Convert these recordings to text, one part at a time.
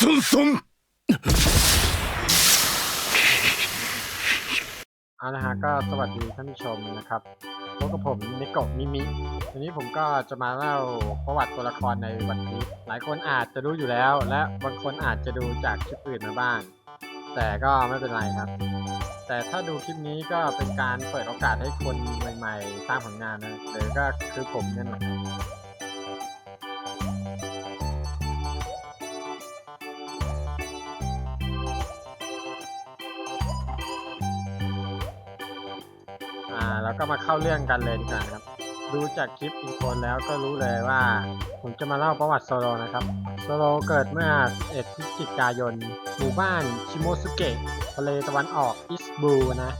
ソンソン เอาละฮะก็สวัสดีท่านผู้ชมนะครับพบกับผมนิโกะมิมิวันนี้ผมก็จะมาเล่าประวัติตัวละครในวันพีชหลายคนอาจจะรู้อยู่แล้ว และบางคนอาจจะดูจากคลิปอื่นมาบ้าง แต่ก็ไม่เป็นไรครับ แต่ถ้าดูคลิปนี้ก็เป็นการเปิดโอกาสให้คนใหม่ๆสร้างผลงานนะหรือก็คือผมนั่นแหละ อ่าแล้วก็มาเข้าเรื่องกันเลยดีกว่าครับ ดูจากคลิปอินโทรแล้วก็รู้เลยว่า ผมจะมาเล่าประวัติโซโลนะครับ โซโลเกิดเมื่อ11พฤศจิกายน หมู่บ้านชิโมสุเกะทะเลตะวันออกอิสบูนะ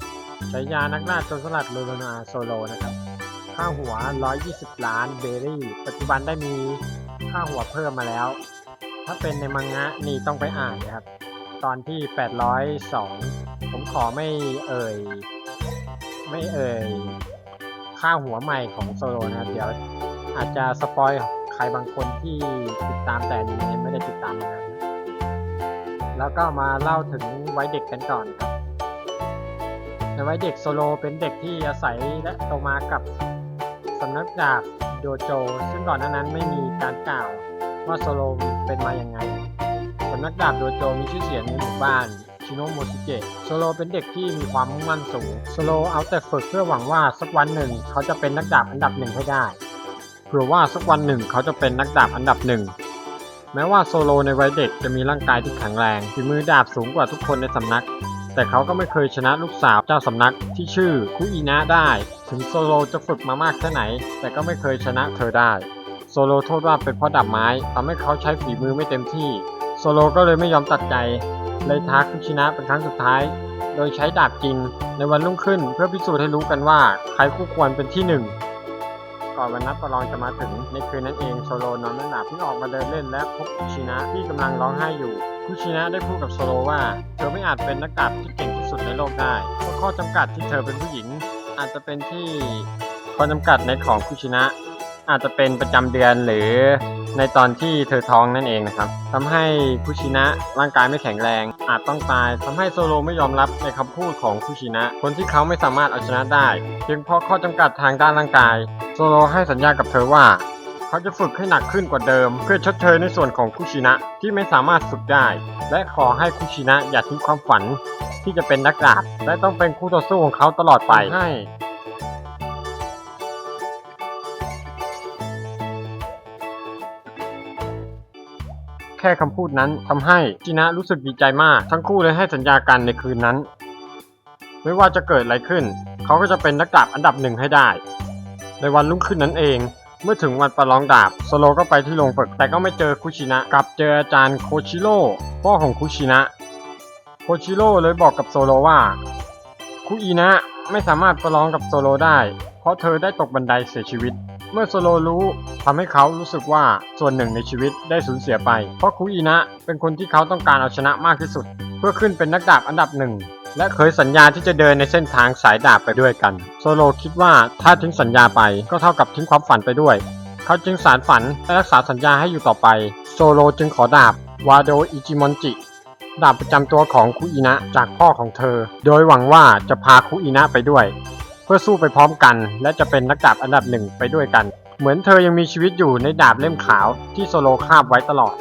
ฉายานักล่าโจรสลัดโลโลนาโซโลนะครับ ค่าหัว 120 ล้านเบอร์รี่ ปัจจุบันได้มีค่าหัวเพิ่มมาแล้ว ถ้าเป็นในมังงะนี่ต้องไปอ่านนะครับ ตอนที่ 802 ผมขอไม่เอ่ย ไม่เอ่ยค่าหัวใหม่ของโซโลนะครับเดี๋ยวอาจจะสปอยใครบางคนที่ติดตามแต่นิเมะไม่ได้ติดตามมานะแล้วก็มาเล่าถึงไวัยเด็กกันก่อนครับในไวัยเด็กโซโลเป็นเด็กที่อาศัยและโตมากับสำนักดาบโดโจ ซึ่งก่อนหน้านั้นไม่มีการกล่าวว่าโซโลเป็นมาอย่างไงสำนักดาบโดโจมีชื่อเสียงในหมู่บ้าน ชิโนโมสุเกะโซโลเป็นเด็กที่มีความมุ่งมั่นสูงโซโลเอาแต่ฝึกเพื่อหวังว่าสักวันหนึ่งเขาจะเป็นนักดาบอันดับหนึ่งให้ได้เผื่อว่าสักวันหนึ่งเขาจะเป็นนักดาบอันดับหนึ่งแม้ว่าโซโลในวัยเด็กจะมีร่างกายที่แข็งแรงฝีมือดาบสูงกว่าทุกคนในสำนัก แต่เขาก็ไม่เคยชนะลูกสาวเจ้าสำนักที่ชื่อคุอีนะได้ ถึงโซโลจะฝึกมามากแค่ไหน แต่ก็ไม่เคยชนะเธอได้โซโลโทษว่าเป็นเพราะดาบไม้ทำให้เขาใช้ฝีมือไม่เต็มที่โซโลก็เลยไม่ยอมตัดใจ เลยท้าคุชินะเป็นครั้งสุดท้าย โดยใช้ดาบจริงในวันรุ่งขึ้นเพื่อพิสูจน์ให้รู้กันว่าใครคู่ควรเป็นที่หนึ่งก่อนวันนัดประลองจะมาถึงในคืนนั้นเองโซโลนอนไม่หลับเพิ่งออกมาเดินเล่นและพบคุชินะที่กำลังร้องไห้อยู่คุชินะได้พูดกับโซโลว่า เธอไม่อาจเป็นนักดาบที่เก่งที่สุดในโลกได้เพราะข้อจำกัดที่เธอเป็นผู้หญิง อาจจะเป็นที่ข้อจำกัดในของคุชินะ อาจจะเป็นประจำเดือนหรือ ในตอนที่เธอท้องนั่นเองนะครับทำให้คุชินะร่างกายไม่แข็งแรง อาจต้องตายทำให้โซโลไม่ยอมรับในคำพูดของคุชินะ คนที่เขาไม่สามารถเอาชนะได้ เพียงเพราะข้อจำกัดทางด้านร่างกาย โซโลให้สัญญากับเธอว่า เขาจะฝึกให้หนักขึ้นกว่าเดิม เพื่อชดเชยในส่วนของคุชินะที่ไม่สามารถฝึกได้ และขอให้คุชินะอย่าทิ้งความฝันที่จะเป็นนักดาบและต้องเป็นคู่ต่อสู้ของเขาตลอดไปให้ แค่คำพูดนั้นทำให้จินะรู้สึกดีใจมาก ทั้งคู่เลยให้สัญญากันในคืนนั้น ไม่ว่าจะเกิดอะไรขึ้น เขาก็จะเป็นนักดาบอันดับหนึ่งให้ได้ ในวันรุ่งขึ้นนั้นเอง เมื่อถึงวันประลองดาบโซโลก็ไปที่โรงฝึกแต่ก็ไม่เจอคุชินะกลับเจออาจารย์โคชิโร่พ่อของคุชินะโคชิโร่เลยบอกกับโซโลว่าคุอีนะไม่สามารถประลองกับโซโลได้ เพราะเธอได้ตกบันไดเสียชีวิต เมื่อโซโลรู้ ทำให้เขารู้สึกว่าส่วนหนึ่งในชีวิตได้สูญเสียไป เพราะคุอีนะเป็นคนที่เขาต้องการเอาชนะมากที่สุด เพื่อขึ้นเป็นนักดาบอันดับหนึ่งและเคยสัญญาที่จะเดินในเส้นทางสายดาบไปด้วยกัน โซโลคิดว่าถ้าทิ้งสัญญาไปก็เท่ากับทิ้งความฝันไปด้วย เขาจึงสารฝันและรักษาสัญญาให้อยู่ต่อไป โซโลจึงขอดาบวาโดอิจิมอนจิ ดาบประจำตัวของคุอินะจากพ่อของเธอ โดยหวังว่าจะพาคุอินะไปด้วย เพื่อสู้ไปพร้อมกัน และจะเป็นนักดาบอันดับหนึ่งไปด้วยกัน เหมือนเธอยังมีชีวิตอยู่ในดาบเล่มขาวที่โซโลคาบไว้ตลอด